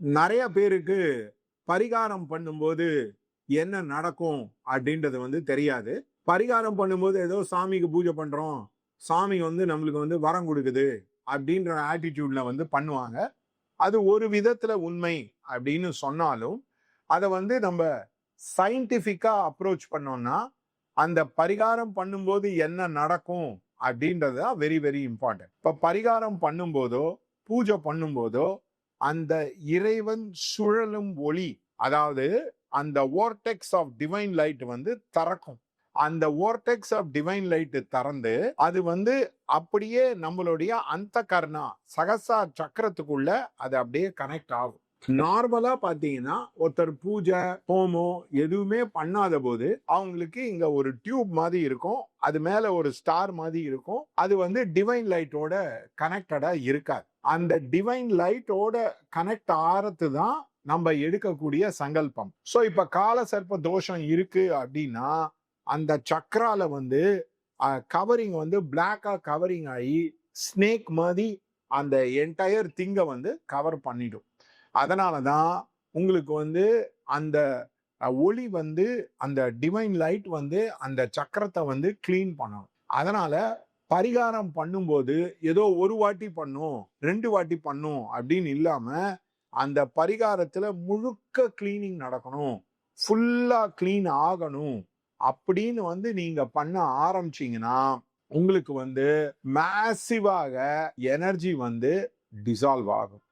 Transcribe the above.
நிறைய பேருக்கு பரிகாரம் பண்ணும்போது என்ன நடக்கும் அப்படின்றது வந்து தெரியாது. பரிகாரம் பண்ணும்போது ஏதோ சாமிக்கு பூஜை பண்றோம் சாமி வந்து நம்மளுக்கு வந்து வரம் கொடுக்குது அப்படின்ற ஆட்டிடியூட்ல வந்து பண்ணுவாங்க. அது ஒரு விதத்துல உண்மை அப்படின்னு சொன்னாலும் அதை வந்து நம்ம சயின்டிஃபிக்கா அப்ரோச் பண்ணோம்னா அந்த பரிகாரம் பண்ணும்போது என்ன நடக்கும் அப்படின்றது தான் வெரி வெரி இம்பார்ட்டன்ட் இப்போ பரிகாரம் பண்ணும்போதோ பூஜை பண்ணும்போதோ அந்த இறைவன் சுழலும் ஒளி அதாவது அந்த ஓர்டெக்ஸ் ஆஃப் டிவைன் லைட் வந்து திறக்கும். அந்த ஓர்டெக்ஸ் ஆஃப் டிவைன் லைட் திறந்து அது வந்து அப்படியே நம்மளுடைய அந்த கர்ணா சகசா சக்கரத்துக்குள்ள அது அப்படியே கனெக்ட் ஆகும். நார்மலா பாத்தீங்கன்னா ஒருத்தர் பூஜை ஹோமோ எதுவுமே பண்ணாத போது அவங்களுக்கு இங்க ஒரு டியூப் மாதிரி இருக்கும் அது மேல ஒரு ஸ்டார் மாதிரி இருக்கும் அது வந்து டிவைன் லைட்டோட கனெக்டடா இருக்காது. அந்த டிவைன் லைட்டோட கனெக்ட் ஆறது தான் நம்ம எடுக்கக்கூடிய சங்கல்பம். ஸோ இப்போ கால சர்ப்ப தோஷம் இருக்கு அப்படின்னா அந்த சக்கரால வந்து கவரிங் வந்து பிளாக்காக கவரிங் ஆகி ஸ்னேக் மாதிரி அந்த என்டையர் திங்கை வந்து கவர் பண்ணிடும். அதனால தான் உங்களுக்கு வந்து அந்த ஒளி வந்து அந்த டிவைன் லைட் வந்து அந்த சக்கரத்தை வந்து க்ளீன் பண்ணணும். அதனால பரிகாரம் பண்ணும்போது ஏதோ ஒரு வாட்டி பண்ணும் ரெண்டு வாட்டி பண்ணும் அப்படின்னு இல்லாமல் அந்த பரிகாரத்தில் முழுக்க கிளீனிங் நடக்கணும் ஃபுல்லாக க்ளீன் ஆகணும் அப்படின்னு வந்து நீங்கள் பண்ண ஆரம்பிச்சிங்கன்னா உங்களுக்கு வந்து மேசிவாக எனர்ஜி வந்து டிசால்வ் ஆகும்.